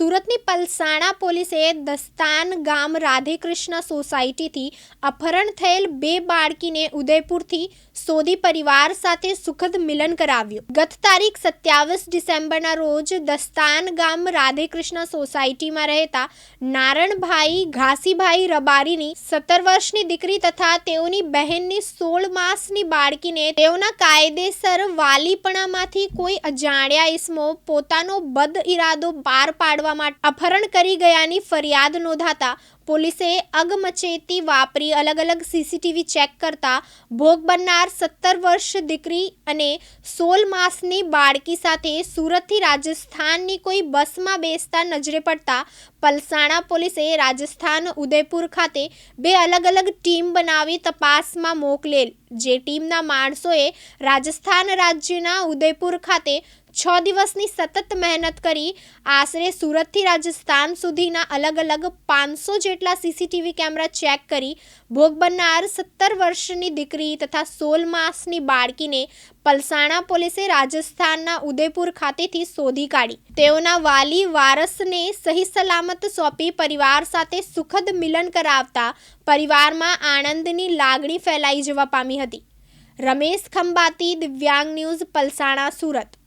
સુરતની પલસાણા પોલીસે દસ્તાન ગામ રાધેકૃષ્ણ સોસાયટીથી અપહરણ થયેલ બે બાળકીને ઉદયપુરથી સોદી પરિવાર સાથે સુખદ મિલન કરાવ્યું. ગત તારીખ સત્યાવીસ ડિસેમ્બરના રોજ દસ્તાન ગામ રાધેકૃષ્ણ સોસાયટીમાં રહેતા નારણભાઈ ઘાસીભાઈ રબારીની સત્તર વર્ષની દીકરી તથા તેઓની બહેનની સોળ માસની બાળકીને તેઓના કાયદેસર વાલીપણામાંથી કોઈ અજાણ્યા ઇસમો પોતાનો બદ ઇરાદો પાર પાડવા માટે અપહરણ કરી ગયાની ફરિયાદ નોંધાતા પોલીસે અગમચેતી વાપરી અલગ અલગ સીસીટીવી ચેક કરતા ભોગ બનનાર સત્તર વર્ષ દીકરી અને સોળ માસની બાળકી સાથે સુરતથી રાજસ્થાનની કોઈ બસમાં બેસતા નજરે પડતા પલસાણા પોલીસે રાજસ્થાન ઉદયપુર ખાતે બે અલગ અલગ ટીમ બનાવી તપાસમાં મોકલેલ. જે ટીમના માણસોએ રાજસ્થાન રાજ્યના ઉદયપુર ખાતે છ દિવસની સતત મહેનત કરી આશરે સુરતથી રાજસ્થાન સુધીના અલગ અલગ પાંચસો જેટલા સીસીટીવી કેમેરા ચેક કરી ભોગ બનનાર સત્તર વર્ષની દીકરી તથા સોળ માસની બાળકીને પલસાણા પોલીસે રાજસ્થાનના ઉદયપુર ખાતેથી શોધી કાઢી. તેઓના વાલી વારસને સહી સલામત સોંપી પરિવાર સાથે સુખદ મિલન કરાવતા પરિવારમાં આનંદની લાગણી ફેલાઈ જવા પામી હતી. રમેશ ખંબાતી, દિવ્યાંગ ન્યૂઝ, પલસાણા, સુરત.